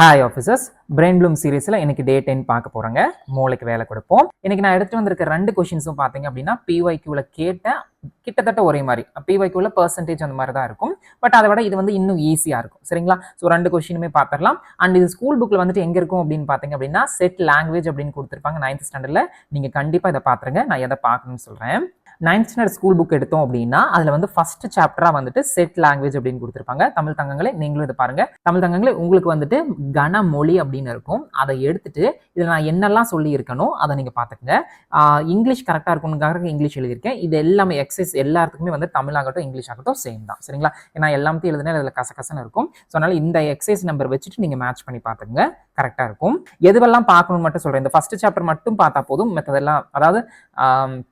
Hi officers brain Bloom சீரீஸில் இன்னைக்கு day ten பார்க்க போகிறோங்க மூளைக்கு வேலை கொடுப்போம். இன்னைக்கு நான் எடுத்துட்டு வந்திருக்க ரெண்டு கொஷின்ஸும் பார்த்தீங்க அப்படின்னா பிஒய்க்யூவில் கேட்ட கிட்டத்தட்ட ஒரே மாதிரி. பிஒய்க்யூவில் பர்சன்டேஜ் அந்த மாதிரி தான் இருக்கும். பட் அதை விட இது வந்து இன்னும் ஈஸியாக இருக்கும். சரிங்களா? ஸோ ரெண்டு கொஷினுமே பார்த்துடலாம். அண்ட் இது ஸ்கூல் புக்கில் வந்துட்டு எங்கே இருக்கும் அப்படின்னு பார்த்தீங்க அப்படின்னா செட் லாங்குவேஜ் அப்படின்னு கொடுத்துருப்பாங்க நைன்த் ஸ்டாண்டர்டில் நீங்கள் கண்டிப்பாக இதை பார்த்துருங்க. நான் எதை பார்க்கணும்னு சொல்கிறேன் நைன்த் ஸ்டாண்டர்ட் ஸ்கூல் புக் எடுத்தோம் அப்படின்னா அதில் வந்து ஃபர்ஸ்ட் சாப்டராக வந்துட்டு செட் லாங்குவேஜ் அப்படின்னு கொடுத்துருப்பாங்க. தமிழ் தங்கங்களே நீங்களும் இதை பாருங்க. தமிழ் தங்கங்களே உங்களுக்கு வந்துட்டு கனமொழி அப்படின்னு இருக்கும். அதை எடுத்துட்டு இதில் நான் என்னெல்லாம் சொல்லி இருக்கணும் அதை நீங்கள் பார்த்துக்கங்க. இங்கிலீஷ் கரெக்டாக இருக்கணுங்காக இங்கிலீஷ் எழுதியிருக்கேன். இது எல்லாமே எக்ஸசைஸ் எல்லாத்துக்குமே வந்து தமிழாகட்டும் இங்கிலீஷ் ஆகட்டும் சேம் தான். சரிங்களா? ஏன்னா எல்லாத்தையும் எழுதுனா இதில் கசகசன்னு இருக்கும். ஸோ அதனால இந்த எக்ஸசைஸ் நம்பர் வச்சுட்டு நீங்கள் மேட்ச் பண்ணி பார்த்துங்க கரெக்டாக இருக்கும். எதுவெல்லாம் பார்க்கணும்னு மட்டும் சொல்கிறேன் இந்த ஃபர்ஸ்ட் சாப்டர் மட்டும் பார்த்தா போதும். மற்றதெல்லாம் அதாவது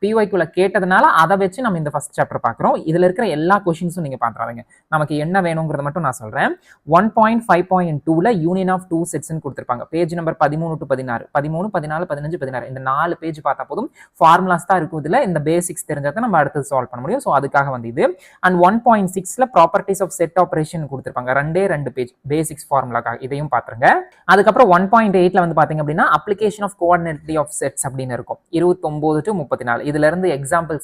பிஒய்க்குள்ள கேட்டதுனால அதை வச்சு நம்ம இந்த ஃபர்ஸ்ட் சாப்டர் பார்க்குறோம் இதில் இருக்கிற எல்லா கொஷின்ஸும் நீங்கள் பார்த்துறாதீங்க நமக்கு என்ன வேணுங்கிறத மட்டும் நான் சொல்கிறேன் ஒன் பாயிண்ட் ஃபைவ் பாயிண்ட் டூவில் யூனியன் ஆஃப் டூ செட்ஸ்னு கொடுத்துருப்பாங்க. பேஜ் நம்பர் பதிமூணு டு பதினாறு. பதிமூணு பதினாலு பதினஞ்சு பதினாறு. இந்த நாலு பேஜ் பார்த்தா போதும். ஃபார்முலாஸ் தான் இருக்கும் இதில். இந்த பேசிக்ஸ் தெரிஞ்சால் தான் நம்ம அடுத்தது சால்வ் பண்ண முடியும். ஸோ அதுக்காக வந்து இது. அண்ட் ஒன் பாயிண்ட் சிக்ஸில் ப்ராப்பர்ட்டிஸ் ஆஃப் செட் ஆப்ரேஷன் கொடுத்துருப்பாங்க. ரெண்டே ரெண்டு பேஜ் பேசிக்ஸ் ஃபார்முலாக்காக இதையும் பார்த்துருங்க அதுக்கப்புறம் ஒன் பாயிண்ட் எயிட்டில் வந்து பார்த்தீங்க அப்படின்னா application of cardinality of sets அப்படின்னு இருக்கும். இருபத்தொம்போது டு முப்பத்தி நாலு இதுல இருந்து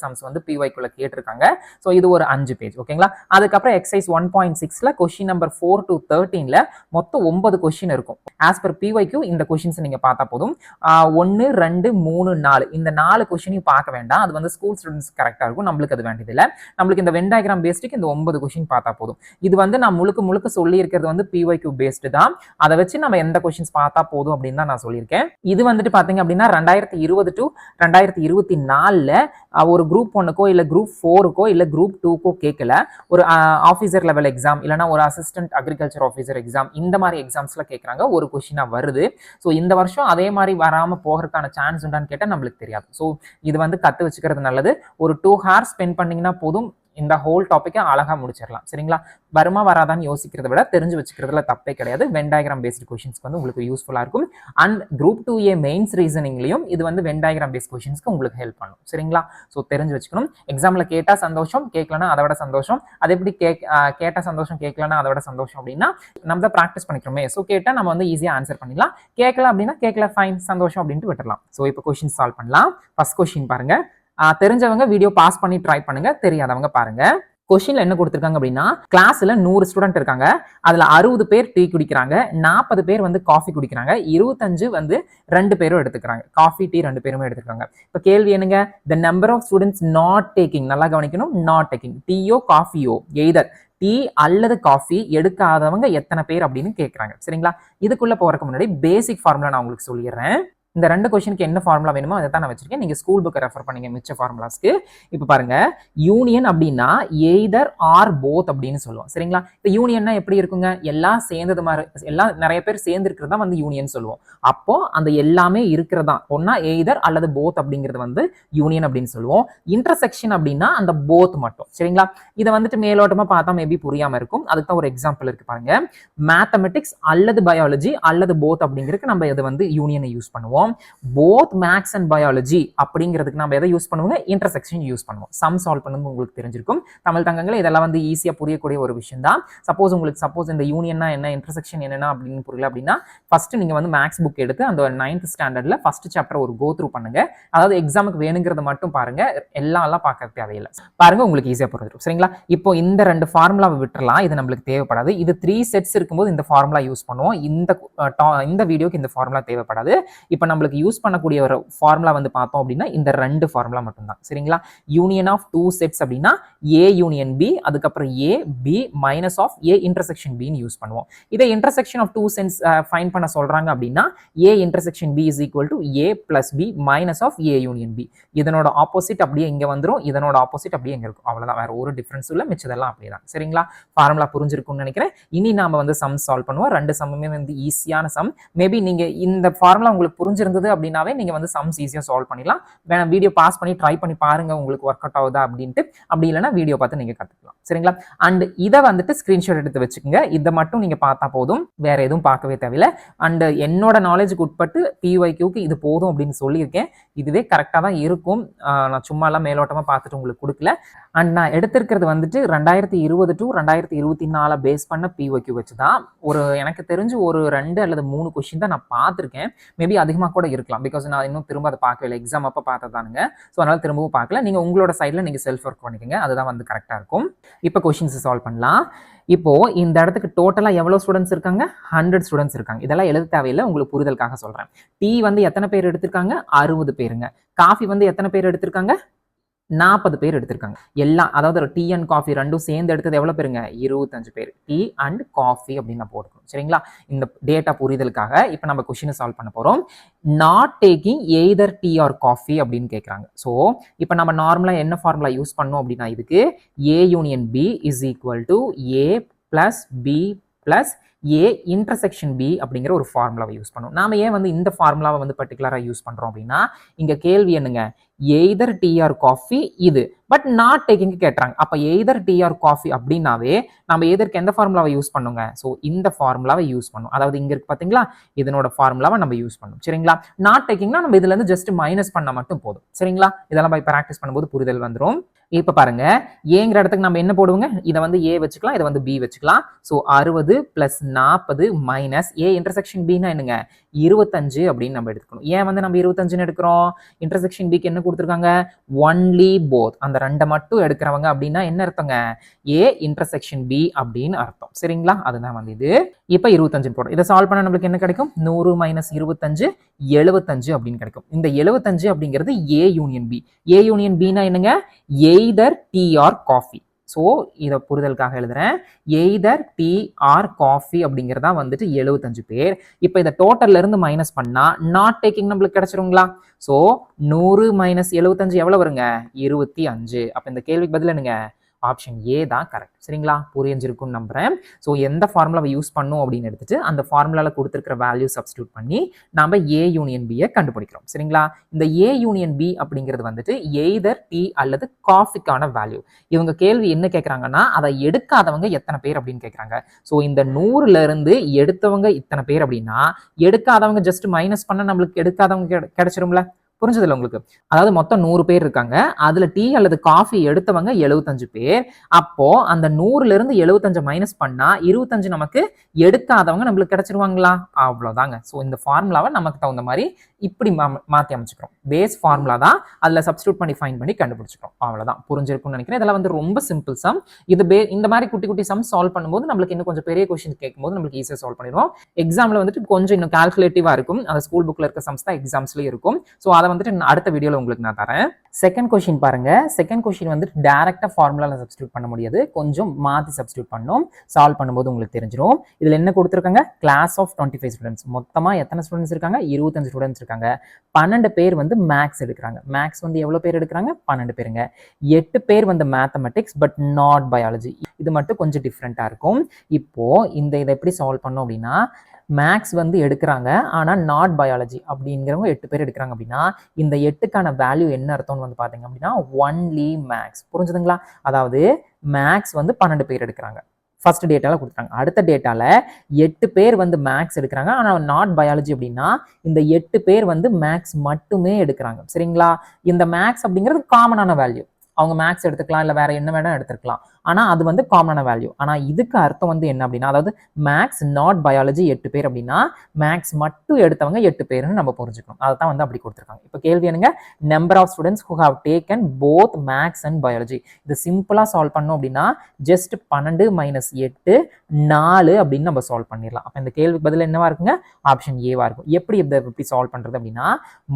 சம்ஸ் வந்து பிஒய்க்குள்ள கேட்டிருக்காங்க. ஸோ இது ஒரு அஞ்சு பேஜ் ஓகேங்களா அதுக்கப்புறம் எக்ஸைஸ் ஒன் பாயிண்ட் சிக்ஸ்ல கொஷின் நம்பர் ஃபோர் டு தேர்ட்டீன்ல மொத்தம் ஒன்பது கொஷின் இருக்கும். ஆஸ் பர் பிஒய்க்கு இந்த கொஷின்ஸ் நீங்க பார்த்தா போதும். ஒன்று ரெண்டு மூணு நாலு. இந்த நாலு கொஷினையும் பார்க்க வேண்டாம். அது வந்து ஸ்கூல் ஸ்டூடெண்ட்ஸ் கரெக்டாக இருக்கும். நம்மளுக்கு அது வேண்டியதில்லை. நம்மளுக்கு இந்த வெண்டாகிராம் பேஸ்டுக்கு இந்த ஒன்பது கொஷின் பார்த்தா போதும். இது வந்து நான் முழுக்க முழுக்க சொல்லி இருக்கிறது வந்து பிஒய்க்கு பேஸ்டு தான். அதை வச்சு நம்ம எந்த கொஷின்ஸ் பார்த்தா போதும் அப்படின்னு தான் நான் சொல்லியிருக்கேன். இது வந்துட்டு பார்த்தீங்க அப்படின்னா ரெண்டாயிரத்தி இருபது டு ரெண்டாயிரத்தி இருபத்தி நாலில் ஒரு குரூப் ஒன்றுக்கோ இல்லை குரூப் ஃபோருக்கோ இல்லை குரூப் டூக்கோ கேட்கல ஒரு ஆஃபீஸர் லெவல் எக்ஸாம் இல்லைனா ஒரு அசிஸ்டன்ட் அக்ரிகல்ச்சர் ஆஃபீஸர் எக்ஸாம் இந்த மாதிரி எக்ஸாம்ஸில் கேட்குறாங்க ஒரு கொஷினாக வருது. ஸோ இந்த வருஷம் அதே மாதிரி வராமல் போகிறதுக்கான சான்ஸ் உண்டான்னு கேட்டால் நம்மளுக்கு தெரியாது. ஸோ இது வந்து கற்று வச்சுக்கிறது நல்லது. ஒரு டூ ஹார்ஸ் ஸ்பெண்ட் பண்ணிங்கன்னா போதும். இந்த ஹோல் டாப்பிக்கை அழகாக முடிச்சிடலாம். சரிங்களா? வருமா வராதான்னு யோசிக்கிறத விட தெரிஞ்சு வச்சுக்கிறதுல தப்பே கிடையாது. வெண்டாகிராம் பேஸ்டு கொஷின்ஸ்க்கு வந்து உங்களுக்கு யூஸ்ஃபுல்லாக இருக்கும். And group two A mains ரீசனிங்லையும் இது வந்து வெண்டாயகிராம் பேஸ்ட் கொஷின்ஸ்க்கு உங்களுக்கு ஹெல்ப் பண்ணும். சரிங்களா? ஸோ தெரிஞ்சு வச்சுக்கணும். எக்ஸாமில் கேட்டால் சந்தோஷம் கேட்கலன்னா அதை விட சந்தோஷம். அது எப்படி கேக் கேட்டால் சந்தோஷம் கேட்கலன்னா அதை விட சந்தோஷம் அப்படின்னா நம்ம தான் ப்ராக்டிஸ் பண்ணிக்கிறோமே. ஸோ கேட்டால் நம்ம வந்து ஈஸியாக ஆன்சர் பண்ணிடலாம். கேட்கல அப்படின்னா கேட்கல ஃபைன் சந்தோஷம் அப்படின்ட்டு விட்டுடலாம். ஸோ இப்போ கொஷின் சால்வ் பண்ணலாம். ஃபர்ஸ்ட் கொஷின் பாருங்க. தெரிஞ்சவங்க வீடியோ பாஸ் பண்ணி ட்ரை பண்ணுங்க. தெரியாதவங்க பாருங்க. கொஷின்ல என்ன கொடுத்துருக்காங்க அப்படின்னா கிளாஸ்ல நூறு ஸ்டூடெண்ட் இருக்காங்க. அதுல அறுபது பேர் டீ குடிக்கிறாங்க. நாற்பது பேர் வந்து காஃபி குடிக்கிறாங்க. இருபத்தஞ்சு வந்து ரெண்டு பேரும் எடுத்துக்கிறாங்க. காஃபி டீ ரெண்டு பேருமே எடுத்துக்கிறாங்க. இப்போ கேள்வி என்னங்க? The number of students not taking நல்லா கவனிக்கணும். நாட் டேக்கிங் டீயோ காஃபியோ எய்தர் டீ அல்லது காஃபி எடுக்காதவங்க எத்தனை பேர் அப்படின்னு கேட்குறாங்க சரிங்களா? இதுக்குள்ள போறதுக்கு முன்னாடி பேசிக் ஃபார்முலா நான் உங்களுக்கு சொல்லிடுறேன். இந்த ரெண்டு கொஷனுக்கு என்ன ஃபார்முலா வேணுமோ அதை தான் நான் வச்சிருக்கேன். நீங்க ஸ்கூல் புக்கை ரெஃபர் பண்ணீங்க மிச்ச ஃபார்முலாஸ்க்கு இப்போ பாருங்க யூனியன் அப்படின்னா எய்தர் ஆர் போத் அப்படின்னு சொல்லுவோம். சரிங்களா? இப்போ யூனியன்னா எப்படி இருக்குங்க? எல்லாம் சேர்ந்தது மாதிரி எல்லாம் நிறைய பேர் சேர்ந்து இருக்கிறதா வந்து யூனியன் சொல்லுவோம். அப்போ அந்த எல்லாமே இருக்கிறதா ஒன்னா எய்தர் அல்லது போத் அப்படிங்கிறது வந்து யூனியன் அப்படின்னு சொல்லுவோம். இன்டர்செக்ஷன் அப்படின்னா அந்த போத் மட்டும். சரிங்களா? இதை வந்துட்டு மேலோட்டமா பார்த்தா மேபி புரியாம இருக்கும். அதுக்கு தான் ஒரு எக்ஸாம்பிள் இருக்கு பாருங்க. மேத்தமெட்டிக்ஸ் அல்லது பயாலஜி அல்லது போத் அப்படிங்கிறதுக்கு நம்ம இதை வந்து யூனியனை யூஸ் பண்ணுவோம். போத் மேக்ஸ் அண்ட் பயாலஜி அப்படிங்கிறதுக்கு நம்ம எதை யூஸ் பண்ணுவோங்க இன்டர்செக்ஷன் யூஸ் பண்ணுவோம். சம் சால்வ் பண்ணுறது உங்களுக்கு தெரிஞ்சிருக்கும். தமிழ் தங்கங்கள் இதெல்லாம் வந்து ஈஸியாக புரியக்கூடிய ஒரு விஷயம் தான் சப்போஸ் உங்களுக்கு சப்போஸ் இந்த யூனியன்னா என்ன இன்டர்செக்ஷன் என்னென்ன அப்படின்னு புரியல அப்படின்னா ஃபர்ஸ்ட் நீங்க வந்து மேக்ஸ் புக் எடுத்து அந்த நைன்த் ஸ்டாண்டர்ட்ல ஃபர்ஸ்ட் சாப்டர் ஒரு கோ த்ரூ பண்ணுங்க. அதாவது எக்ஸாமுக்கு வேணுங்கிறத மட்டும் பாருங்க. எல்லாம் எல்லாம் பார்க்க தேவையில்லை. பாருங்க உங்களுக்கு ஈஸியாக புரிஞ்சிடும். சரிங்களா? இப்போ இந்த ரெண்டு ஃபார்முலாவை விட்டுறலாம். இது நம்மளுக்கு தேவைப்படாது. இது த்ரீ செட்ஸ் இருக்கும்போது இந்த ஃபார்முலா யூஸ் பண்ணுவோம். இந்த இந்த வீடியோக்கு இந்த ஃபார்முலா தேவைப்படாது. இப்போ நம்மளுக்கு யூஸ் பண்ணக்கூடிய ஒரு ஃபார்முலா வந்து பார்த்தோம் அப்படின்னா இந்த ரெண்டு ஃபார்முலா மட்டும்தான். சரிங்களா? யூனியன் ஆஃப் டூ செட்ஸ் அப்படின்னா ஏ யூனியன் பி அதுக்கப்புறம் A B minus of A intersection pin use பண்ணுவோம். இதை intersection of two sets find பண்ண சொல்றாங்க அப்படின்னா A intersection B is equal to A plus B minus of A union B இதனோட opposite அப்படியே இங்கே வந்துடும் இதனோட ஆப்போசிட் அப்படியே இங்கே இருக்கும். அவ்வளோதான் வேற ஒரு டிஃப்ரென்ஸ் இல்லை மிச்சதெல்லாம் அப்படியே தான் சரிங்களா? ஃபார்முலா புரிஞ்சிருக்கும்னு நினைக்கிறேன். இனி நாம வந்து சம் சால்வ் பண்ணுவோம். ரெண்டு சம்முமே வந்து ஈஸியான சம் மேபி நீங்க இந்த ஃபார்முலா உங்களுக்கு புரிஞ்சு தெரிஞ்சிருந்தது அப்படின்னாவே நீங்கள் வந்து சம்ஸ் ஈஸியாக சால்வ் பண்ணிடலாம். வேணா வீடியோ பாஸ் பண்ணி ட்ரை பண்ணி பாருங்க உங்களுக்கு ஒர்க் அவுட் ஆகுதா அப்படின்ட்டு. அப்படி இல்லைன்னா வீடியோ பார்த்து நீங்கள் கற்றுக்கலாம் சரிங்களா? அண்ட் இதை வந்துட்டு ஸ்க்ரீன்ஷாட் எடுத்து வச்சுக்கோங்க. இதை மட்டும் நீங்க பார்த்தா போதும். வேற எதுவும் பார்க்கவே தேவையில்ல. அண்ட் என்னோட நாலேஜுக்கு உட்பட்டு பிஒய்க்யூக்கு இது போதும் அப்படின்னு சொல்லியிருக்கேன். இதுவே கரெக்டாக தான் இருக்கும். நான் சும்மா எல்லாம் மேலோட்டமாக பார்த்துட்டு உங்களுக்கு கொடுக்கல. அண்ட் நான் எடுத்திருக்கிறது வந்துட்டு ரெண்டாயிரத்தி இருபது டு ரெண்டாயிரத்தி இருபத்தி நாலு பேஸ் பண்ண பிஒய்க்யூ வச்சு தான். ஒரு எனக்கு தெரிஞ்சு ஒரு ரெண்டு அல்லது மூணு கொஷின் தான் நான் பார்த்துருக்கேன். மேபி அதிகமாக கூட இருக்கலாம். பிகாஸ் நான் இன்னும் திரும்ப அதை பார்க்கல எக்ஸாம் அப்போ பார்த்ததானுங்க. ஸோ அதனால் திரும்பவும் பார்க்கல. நீங்கள் உங்களோட சைடில் நீங்கள் செல்ஃப் ஒர்க் பண்ணிக்கோங்க. அதுதான் வந்து கரெக்டாக இருக்கும். இப்போ கொஷின்ஸ் சால்வ் பண்ணலாம். இப்போது இந்த இடத்துக்கு டோட்டலாக எவ்வளோ ஸ்டூடெண்ட்ஸ் இருக்காங்க? ஹண்ட்ரட் ஸ்டூடெண்ட்ஸ் இருக்காங்க. இதெல்லாம் எழுத தேவையில்லை. உங்களுக்கு புரிதலுக்காக சொல்கிறேன் டீ வந்து எத்தனை பேர் எடுத்திருக்காங்க? அறுபது பேருங்க. காஃபி வந்து எத்தனை பேர் எடுத்திருக்காங்க? நாற்பது பேர் எடுத்திருக்காங்க. எல்லாம் அதாவது ஒரு டீ அண்ட் காஃபி ரெண்டும் சேர்ந்து எடுத்தது எவ்வளோ பேருங்க? இருபத்தஞ்சு பேர். டீ அண்ட் காஃபி அப்படின்னு நான் போட்டுக்கணும். சரிங்களா? இந்த டேட்டா புரிதலுக்காக இப்போ நம்ம கொஷினை சால்வ் பண்ண போகிறோம் not taking either tea or coffee அப்படின்னு கேட்குறாங்க ஸோ இப்போ நம்ம நார்மலாக என்ன ஃபார்முலா யூஸ் பண்ணோம் அப்படின்னா இதுக்கு A union B is equal to A plus B plus A intersection B அப்படிங்கிற ஒரு ஃபார்முலாவை யூஸ் பண்ணும். நாம ஏன் வந்து இந்த ஃபார்முலாவை வந்து பர்டிகுலராக யூஸ் பண்ணுறோம் அப்படின்னா இங்கே கேள்வி என்னங்க? எய்தர் டீ ஆர் காஃபி இது. பட் நாட் டேக்கிங் கேட்டுறாங்க அப்போ எய்தர் டீ ஆர் காஃபி அப்படின்னாவே நம்ம எதற்கு எந்த ஃபார்முலாவை யூஸ் பண்ணுங்க? ஸோ இந்த ஃபார்முலாவை யூஸ் பண்ணும். அதாவது இங்கே இருக்கு பார்த்தீங்களா இதனோட ஃபார்முலாவை நம்ம யூஸ் பண்ணும். சரிங்களா? நாட் டேக்கிங்னா நம்ம இதுலேருந்து ஜஸ்ட் மைனஸ் பண்ண மட்டும் போதும். சரிங்களா? இதெல்லாம் போய் ப்ராக்டிஸ் பண்ணும்போது புரிதல் வந்துடும் இப்போ பாருங்க. ஏங்கிற இடத்துக்கு நம்ம என்ன போடுவோங்க? இதை வந்து ஏ வச்சுக்கலாம் இதை வந்து பி வச்சுக்கலாம். ஸோ அறுபது பிளஸ் நாற்பது மைனஸ் ஏ இன்டர்செக்ஷன் பின்னா என்னங்க? இருபத்தஞ்சு அப்படின்னு நம்ம எடுத்துக்கணும். ஏன் வந்து நம்ம இருபத்தஞ்சுன்னு எடுக்கிறோம்? இன்டர்செக்ஷன் பிக்கு என்ன கொடுத்துருக்காங்க. ஒன்லி போத் அந்த ரெண்டை மட்டும் எடுக்கிறவங்க அப்படின்னா என்ன அர்த்தங்க? ஏ இன்டர்செக்ஷன் பி அப்படின்னு அர்த்தம். சரிங்களா? அதுதான் வந்து இது. இப்போ இருபத்தஞ்சு போடும் இதை சால்வ் பண்ண நம்மளுக்கு என்ன கிடைக்கும்? நூறு மைனஸ் இருபத்தஞ்சு எழுபத்தஞ்சு அப்படின்னு கிடைக்கும். இந்த எழுபத்தஞ்சு அப்படிங்கிறது A union B A union பின்னா என்னங்க? Either tea or coffee so இதை புரிதலுக்காக எழுதுறேன். எய்தர் டீ ஆர் காஃபி அப்படிங்கிறதா வந்துட்டு எழுபத்தஞ்சு பேர். இப்போ இதை டோட்டல்ல இருந்து மைனஸ் பண்ணா நாட் டேக்கிங் நம்மளுக்கு கிடைச்சிருங்களா? ஸோ நூறு மைனஸ் எழுபத்தஞ்சு எவ்வளோ வருங்க? இருபத்தி அஞ்சு. அப்போ இந்த கேள்விக்கு பதில் என்னங்க? ஆப்ஷன் ஏ தான் கரெக்ட் சரிங்களா? புரிஞ்சிருக்கும்னு நம்புறேன். ஸோ எந்த ஃபார்முலாவை யூஸ் பண்ணும் அப்படின்னு எடுத்துட்டு அந்த ஃபார்முலாவில் கொடுத்துருக்கிற வேல்யூ சப்ஸ்டியூட் பண்ணி நம்ம ஏ யூனியன் பியை கண்டுபிடிக்கிறோம். சரிங்களா? இந்த ஏ யூனியன் பி அப்படிங்கிறது வந்துட்டு எய்தர் டீ அல்லது காஃபிக்கான வேல்யூ இவங்க கேள்வி என்ன கேட்குறாங்கன்னா அதை எடுக்காதவங்க எத்தனை பேர் அப்படின்னு கேட்குறாங்க ஸோ இந்த நூறுலேருந்து எடுத்தவங்க இத்தனை பேர் அப்படின்னா எடுக்காதவங்க ஜஸ்ட் மைனஸ் பண்ண நம்மளுக்கு எடுக்காதவங்க கிடைச்சிரும்ல. புரிஞ்சதில்ல உங்களுக்கு. அதாவது மொத்தம் நூறு பேர் இருக்காங்க. அதுல டீ அல்லது காஃபி எடுத்தவங்க எழுபத்தஞ்சு பேர். அப்போ அந்த நூறுல இருந்து எழுபத்தஞ்சு மைனஸ் பண்ணா இருபத்தஞ்சு நமக்கு எடுக்காதவங்க நம்மளுக்கு கிடைச்சிருவாங்களா? அவ்வளவுதாங்க. ஸோ இந்த ஃபார்முலாவை நமக்கு தகுந்த மாதிரி இப்படி மா- மாத்தி அமைச்சுக்கிறோம். பேஸ் ஃபார்முலா தான் அதுல சப்ஸ்டியூட் பண்ணி ஃபைன் பண்ணி கண்டுபிடிச்சிக்கிறோம். அவ்வளவுதான். புரிஞ்சிருக்கும்னு நினைக்கிறேன். இதெல்லாம் வந்து ரொம்ப சிம்பிள் சம் இது பே இந்த மாதிரி குட்டி குட்டி சம் சால்வ் பண்ணும்போது நம்மளுக்கு இன்னும் கொஞ்சம் பெரிய கொஸ்டின் கேட்கும்போது நம்மளுக்கு ஈஸியாக சால்வ் பண்ணிடுவோம். எக்ஸாம்ல வந்துட்டு கொஞ்சம் இன்னும் கால்குலேட்டிவா இருக்கும். அந்த ஸ்கூல் புக்ல இருக்க சம்ஸ் தான் எக்ஸாம்ஸ்லயும் இருக்கும். ஸோ அதை வந்துட்டு நான் அடுத்த வீடியோவில் உங்களுக்கு நான் தரேன். செகண்ட் கொஸ்டின் பாருங்க. செகண்ட் கொஸ்டின் வந்துட்டு டேரெக்டாக ஃபார்முலாவில் சப்ஸ்டியூட் பண்ண முடியாது. கொஞ்சம் மாற்றி சப்ஸ்டியூட் பண்ணோம். சால்வ் பண்ணும்போது உங்களுக்கு தெரிஞ்சிடும் இதில் என்ன கொடுத்துருக்காங்க? Class of twenty five students மொத்தமாக எத்தனை ஸ்டூடெண்ட்ஸ் இருக்காங்க? இருபத்தஞ்சு ஸ்டூடெண்ட்ஸ் இருக்காங்க. பன்னெண்டு பேர் வந்து மேக்ஸ் எடுக்கிறாங்க. மேக்ஸ் வந்து எவ்வளோ பேர் எடுக்கிறாங்க? பன்னெண்டு பேருங்க. எட்டு பேர் வந்து மேத்தமெட்டிக்ஸ் பட் நாட் பயாலஜி இது மட்டும் கொஞ்சம் டிஃப்ரெண்ட்டாக இருக்கும். இப்போ இந்த இதை எப்படி சால்வ் பண்ணோம் அப்படின்னா மேக்ஸ் வந்து எடுக்கிறாங்க. ஆனால் நாட் பயாலஜி அப்படிங்கிறவங்க எட்டு பேர் எடுக்கிறாங்க அப்படின்னா இந்த எட்டுக்கான வேல்யூ என்ன அர்த்தம்னு வந்து பார்த்தீங்க அப்படின்னா ஒன்லி மேக்ஸ் புரிஞ்சுதுங்களா? அதாவது மேக்ஸ் வந்து பன்னெண்டு பேர் எடுக்கிறாங்க. ஃபர்ஸ்ட் டேட்டாவில் கொடுத்துட்டாங்க. அடுத்த டேட்டாவில் எட்டு பேர் வந்து மேக்ஸ் எடுக்கிறாங்க. ஆனால் நாட் பயாலஜி அப்படின்னா இந்த எட்டு பேர் வந்து மேக்ஸ் மட்டுமே எடுக்கிறாங்க. சரிங்களா? இந்த மேக்ஸ் அப்படிங்கிறது காமனான வேல்யூ அவங்க மேக்ஸ் எடுத்துக்கலாம் இல்லை வேற என்ன வேணா எடுத்துக்கலாம். ஆனால் அது வந்து காமனான வேல்யூ ஆனால் இதுக்கு அர்த்தம் வந்து என்ன அப்படின்னா அதாவது மேக்ஸ் நாட் பயாலஜி எட்டு பேர் அப்படின்னா மேக்ஸ் மட்டும் எடுத்தவங்க எட்டு பேர்னு நம்ம புரிஞ்சுக்கணும். அதை தான் வந்து அப்படி கொடுத்துருக்காங்க. இப்போ கேள்வி என்னங்க? Number of students who have taken both maths and biology இது சிம்பிளாக சால்வ் பண்ணோம் அப்படின்னா ஜஸ்ட் பன்னெண்டு மைனஸ் எட்டு நாலு அப்படின்னு நம்ம சால்வ் பண்ணிடலாம். அப்போ இந்த கேள்விக்கு பதில் என்னவா இருக்குங்க? ஆப்ஷன் ஏவா இருக்கும். எப்படி இதை எப்படி சால்வ் பண்ணுறது அப்படின்னா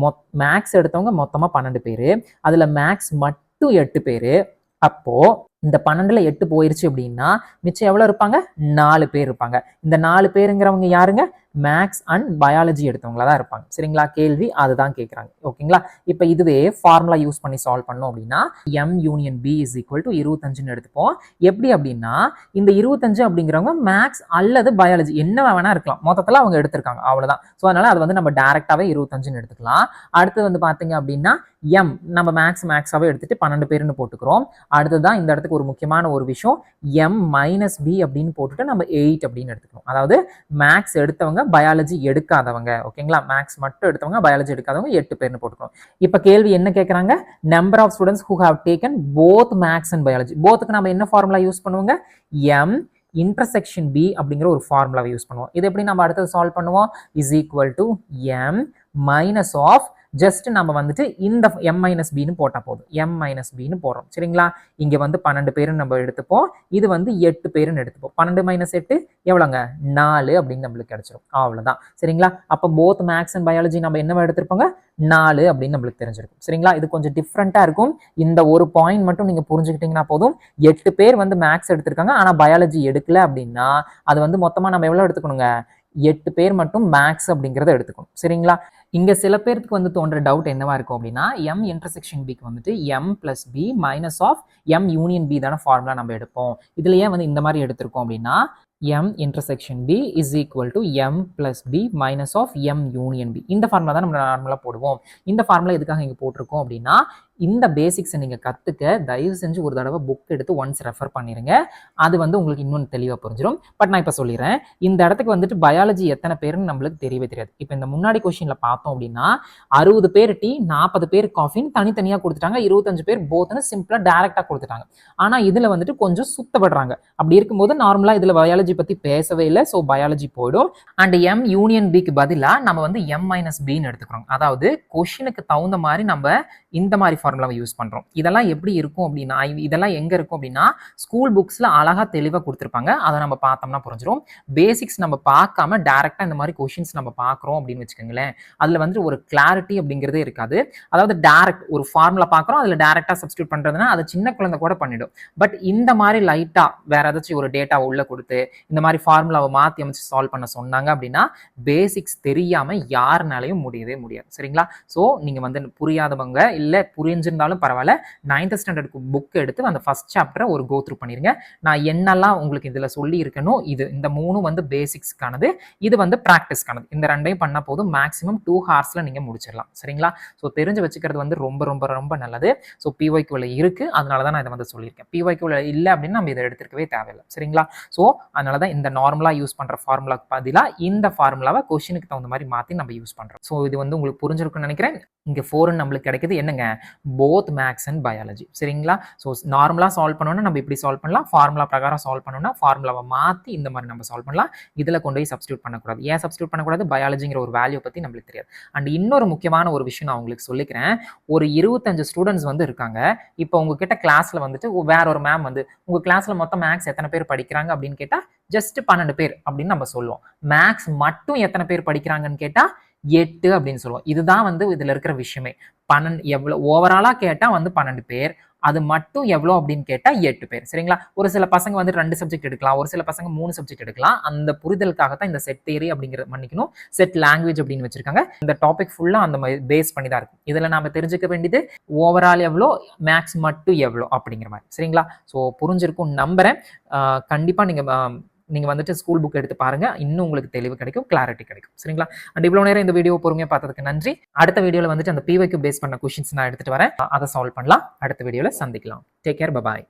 மொத் மேக்ஸ் எடுத்தவங்க மொத்தமாக பன்னெண்டு பேர். அதில் மேக்ஸ் மட்டும் எட்டு பேர். அப்போ இந்த பன்னெண்டுல எட்டு போயிருச்சு அப்படின்னா மிச்சம் எவ்வளவு இருப்பாங்க? நாலு பேர் இருப்பாங்க. இந்த நாலு பேருங்கிறவங்க யாருங்க? மேக்ஸ் அண்ட் பயாலஜி எடுத்தவங்களா தான் இருப்பாங்க. சரிங்களா? கேள்வி அதுதான் கேட்குறாங்க ஓகேங்களா? இப்போ இதுவே ஃபார்முலா யூஸ் பண்ணி சால்வ் பண்ணோம் அப்படின்னா M union B is equal to இருபத்தஞ்சுன்னு எடுத்துப்போம். எப்படி அப்படின்னா இந்த இருபத்தஞ்சு அப்படிங்கிறவங்க மேக்ஸ் அல்லது பயாலஜி என்ன வேணா இருக்கலாம். மொத்தத்தில் அவங்க எடுத்திருக்காங்க. அவ்வளோதான் ஸோ அதனால அது வந்து நம்ம டேரெக்டாகவே இருபத்தஞ்சுன்னு எடுத்துக்கலாம். அடுத்து வந்து பார்த்தீங்க அப்படின்னா எம் நம்ம மேக்ஸ் மேக்ஸாகவே எடுத்துட்டு பன்னெண்டு பேருன்னு போட்டுக்கிறோம். அடுத்ததான் இந்த இடத்துக்கு ஒரு முக்கியமான ஒரு விஷயம் எம் மைனஸ் பி அப்படின்னு போட்டுட்டு நம்ம எயிட் அப்படின்னு எடுத்துக்கணும். அதாவது மேக்ஸ் எடுத்தவங்க பயாலஜி எடுக்காதவங்க ஓகேங்களா மேக்ஸ் மட்டும் எடுத்தவங்க பயாலஜி எடுக்காதவங்க எட்டு பேர்னு போட்டுக்கணும். இப்போ கேள்வி என்ன கேட்குறாங்க number of students who have taken both maths and biology போத்துக்கு நம்ம என்ன ஃபார்முலா யூஸ் பண்ணுவோங்க? எம் இன்டர்செக்ஷன் பி அப்படிங்கிற ஒரு ஃபார்முலாவை யூஸ் பண்ணுவோம். இது எப்படி நம்ம அடுத்தது சால்வ் பண்ணுவோம்? Is equal to M minus of just நம்ம வந்துட்டு இந்த எம் மைனஸ் பின்னு போட்டால் போதும். எம் மைனஸ் பின்னு போடுறோம். சரிங்களா? இங்கே வந்து பன்னெண்டு பேருன்னு நம்ம எடுத்துப்போம். இது வந்து எட்டு பேருன்னு எடுத்துப்போம். பன்னெண்டு மைனஸ் எட்டு எவ்வளோங்க நாலு அப்படின்னு நம்மளுக்கு கிடச்சிரும். அவ்வளோதான் சரிங்களா? அப்போ போத் மேக்ஸ் அண்ட் பயாலஜி நம்ம என்னவா எடுத்திருப்போங்க? நாலு அப்படின்னு நம்மளுக்கு தெரிஞ்சிருக்கும். சரிங்களா? இது கொஞ்சம் டிஃப்ரெண்ட்டாக இருக்கும். இந்த ஒரு பாயிண்ட் மட்டும் நீங்கள் புரிஞ்சுக்கிட்டிங்கன்னா போதும். எட்டு பேர் வந்து மேக்ஸ் எடுத்திருக்காங்க. ஆனால் பயாலஜி எடுக்கல அப்படின்னா அது வந்து மொத்தமாக நம்ம எவ்வளோ எடுத்துக்கணுங்க? எட்டு பேர் மட்டும் மேக்ஸ் அப்படிங்கிறத எடுத்துக்கணும். சரிங்களா? இங்க சில பேருக்கு வந்து தோன்ற டவுட் என்னவா இருக்கும் அப்படின்னா எம் இன்டர்செக்ஷன் பிக்கு வந்துட்டு M plus B minus of M union B தானே ஃபார்முலா நம்ம எடுப்போம். இதுல ஏன் வந்து இந்த மாதிரி எடுத்திருக்கோம் அப்படின்னா M intersection B is equal to M plus B minus of M union B இந்த ஃபார்முலா தான் நம்ம நார்மலாக போடுவோம். இந்த ஃபார்முலா எதுக்காக இங்கே போட்டிருக்கோம் அப்படின்னா இந்த பேசிக்ஸை நீங்கள் கற்றுக்க தயவு செஞ்சு ஒரு தடவை புக் எடுத்து ஒன்ஸ் ரெஃபர் பண்ணிடுங்க அது வந்து உங்களுக்கு இன்னொன்று தெளிவாக புரிஞ்சிடும் பட் நான் இப்போ சொல்லிடுறேன் இந்த இடத்துக்கு வந்துட்டு பயாலஜி எத்தனை பேருன்னு நம்மளுக்கு தெரியவே தெரியாது. இப்போ இந்த முன்னாடி கொஷினில் பார்த்தோம் அப்படின்னா அறுபது பேர் டீ நாற்பது பேர் காஃபின்னு தனித்தனியாக கொடுத்துட்டாங்க. இருபத்தஞ்சு பேர் போத்துன்னு சிம்பிளாக டேரெக்டாக கொடுத்துட்டாங்க. ஆனால் இதில் வந்துட்டு கொஞ்சம் சுத்தப்படுறாங்க. அப்படி இருக்கும்போது நார்மலாக இதில் பயாலஜி பற்றி பேசவே இல்லை. ஸோ பயாலஜி போயிடும். அண்ட் எம் யூனியன் பிக்கு பதிலாக நம்ம வந்து எம் மைனஸ் பின்னு எடுத்துக்கிறோம். அதாவது கொஷினுக்கு தகுந்த மாதிரி நம்ம இந்த மாதிரி ஃபார்முலாவை யூஸ் பண்ணுறோம் இதெல்லாம் எப்படி இருக்கும் அப்படின்னா இதெல்லாம் எங்கே இருக்கும் அப்படின்னா ஸ்கூல் புக்ஸில் அழகாக தெளிவாக கொடுத்துருப்பாங்க. அதை நம்ம பார்த்தோம்னா புரிஞ்சிடும் பேசிக்ஸ் நம்ம பார்க்காம டேரெக்டாக இந்த மாதிரி கொஷின்ஸ் நம்ம பார்க்குறோம் அப்படின்னு வச்சுக்கோங்களேன். அதில் வந்து ஒரு கிளாரிட்டி அப்படிங்கிறதே இருக்காது. அதாவது டேரக்ட் ஒரு ஃபார்முலா பார்க்குறோம் அதில் டேரெக்டாக சப்ஸ்டியூட் பண்ணுறதுனா அது சின்ன குழந்தை கூட பண்ணிடும். பட் இந்த மாதிரி லைட்டாக வேற ஏதாச்சும் ஒரு டேட்டா உள்ளே கொடுத்து இந்த மாதிரி ஃபார்முலாவை மாற்றி அமைச்சு சால்வ் பண்ண சொன்னாங்க அப்படின்னா பேசிக்ஸ் தெரியாமல் யாருனாலையும் முடியவே முடியாது. சரிங்களா? ஸோ நீங்கள் வந்து புரியாதவங்க இல்லை புரிஞ்சிருந்தாலும் பரவாயில்ல. நைன்த் ஸ்டாண்டர்ட் புக் எடுத்து அந்த ஃபர்ஸ்ட் சாப்டரை ஒரு கோ த்ரூ நான் என்னெல்லாம் உங்களுக்கு இதில் சொல்லி இருக்கணும் இது இந்த மூணும் வந்து பேசிக்ஸ்க்கானது இது வந்து ப்ராக்டிஸ்க்கானது இந்த ரெண்டையும் பண்ணால் போதும். மேக்ஸிமம் டூ ஹார்ஸில் நீங்கள் முடிச்சிடலாம். சரிங்களா? ஸோ தெரிஞ்சு வச்சுக்கிறது வந்து ரொம்ப ரொம்ப ரொம்ப நல்லது. ஸோ பிஒய்க்குள்ள இருக்குது அதனால தான் நான் இதை வந்து சொல்லியிருக்கேன். பிஒய்க்குள்ள இல்லை அப்படின்னு நம்ம இதை எடுத்துருக்கவே தேவையில்லை. சரிங்களா? ஸோ அதனால தான் இந்த நார்மலாக யூஸ் பண்ணுற ஃபார்முலாக்கு பதிலாக இந்த ஃபார்முலாவை கொஷினுக்கு தகுந்த மாதிரி மாற்றி நம்ம யூஸ் பண்ணுறோம் ஸோ இது வந்து உங்களுக்கு புரிஞ்சிருக்குன்னு நினைக்கிறேன். இங்கே ஃபோர்னு நம்மளுக்கு கிடைக்குது. என்னங்க? போத் மேக்ஸ் அண்ட் பயாலஜி சரிங்களா? ஸோ நார்மலாக சால்வ் பண்ணோன்னா நம்ம இப்படி சால்வ் பண்ணலாம். ஃபார்முலா பிரகாரம் சால்வ் பண்ணோம்னா ஃபார்முலாவை மாற்றி இந்த மாதிரி நம்ம சால்வ் பண்ணலாம். இதில் கொண்டு போய் சப்ஸ்டியூட் பண்ணக்கூடாது. ஏன் சப்ஸ்டியூட் பண்ணக்கூடாது? பயாலஜிங்கிற ஒரு வேல்யூ பற்றி நம்மளுக்கு தெரியாது. அண்ட் இன்னொரு முக்கியமான ஒரு விஷயம் நான் உங்களுக்கு சொல்லிக்கிறேன். ஒரு இருபத்தஞ்சு ஸ்டூடெண்ட்ஸ் வந்து இருக்காங்க. இப்போ உங்ககிட்ட கிளாஸில் வந்துட்டு வேற ஒரு மேம் வந்து உங்கள் கிளாஸில் மொத்தம் மேக்ஸ் எத்தனை பேர் படிக்கிறாங்க அப்படின்னு கேட்டால் ஜஸ்ட் பன்னெண்டு பேர் அப்படின்னு நம்ம சொல்லுவோம். மேக்ஸ் மட்டும் எத்தனை பேர் படிக்கிறாங்கன்னு கேட்டால் எட்டு அப்படின்னு சொல்லுவோம். இதுதான் வந்து இதில் இருக்கிற விஷயமே. பன்னெண்டு எவ்வளோ ஓவராலாக கேட்டால் வந்து பன்னெண்டு பேர். அது மட்டும் எவ்வளோ அப்படின்னு கேட்டால் எட்டு பேர். சரிங்களா? ஒரு சில பசங்க வந்து ரெண்டு சப்ஜெக்ட் எடுக்கலாம். ஒரு சில பசங்க மூணு சப்ஜெக்ட் எடுக்கலாம். அந்த புரிதலுக்காக தான் இந்த செட் தேரி அப்படிங்கிறது மன்னிக்கணும். செட் லாங்குவேஜ் அப்படின்னு வச்சிருக்காங்க. இந்த டாபிக் ஃபுல்லாக அந்த மாதிரி பேஸ் பண்ணி தான் இருக்கும். இதில் நாம் தெரிஞ்சுக்க வேண்டியது ஓவரால் எவ்வளோ மேக்ஸ் மட்டும் எவ்வளோ அப்படிங்கிற மாதிரி. சரிங்களா? ஸோ புரிஞ்சிருக்கும் நம்புறேன். கண்டிப்பாக நீங்கள் நீங்க வந்துட்டு ஸ்கூல் புக் எடுத்து பாருங்க. இன்னும் உங்களுக்கு தெளிவு கிடைக்கும் கிளாரிட்டி கிடைக்கும். சரிங்களா? அண்ட் இவ்வளோ நேரம் இந்த வீடியோ பொறுமையாக பார்த்ததுக்கு நன்றி. அடுத்த வீடியோவில் வந்துட்டு அந்த பிவைக்கு பேஸ் பண்ண கொஷின்ஸ் நான் எடுத்துட்டு வரேன். அதை சால்வ் பண்ணலாம். அடுத்த வீடியோவில் சந்திக்கலாம். Take care bye bye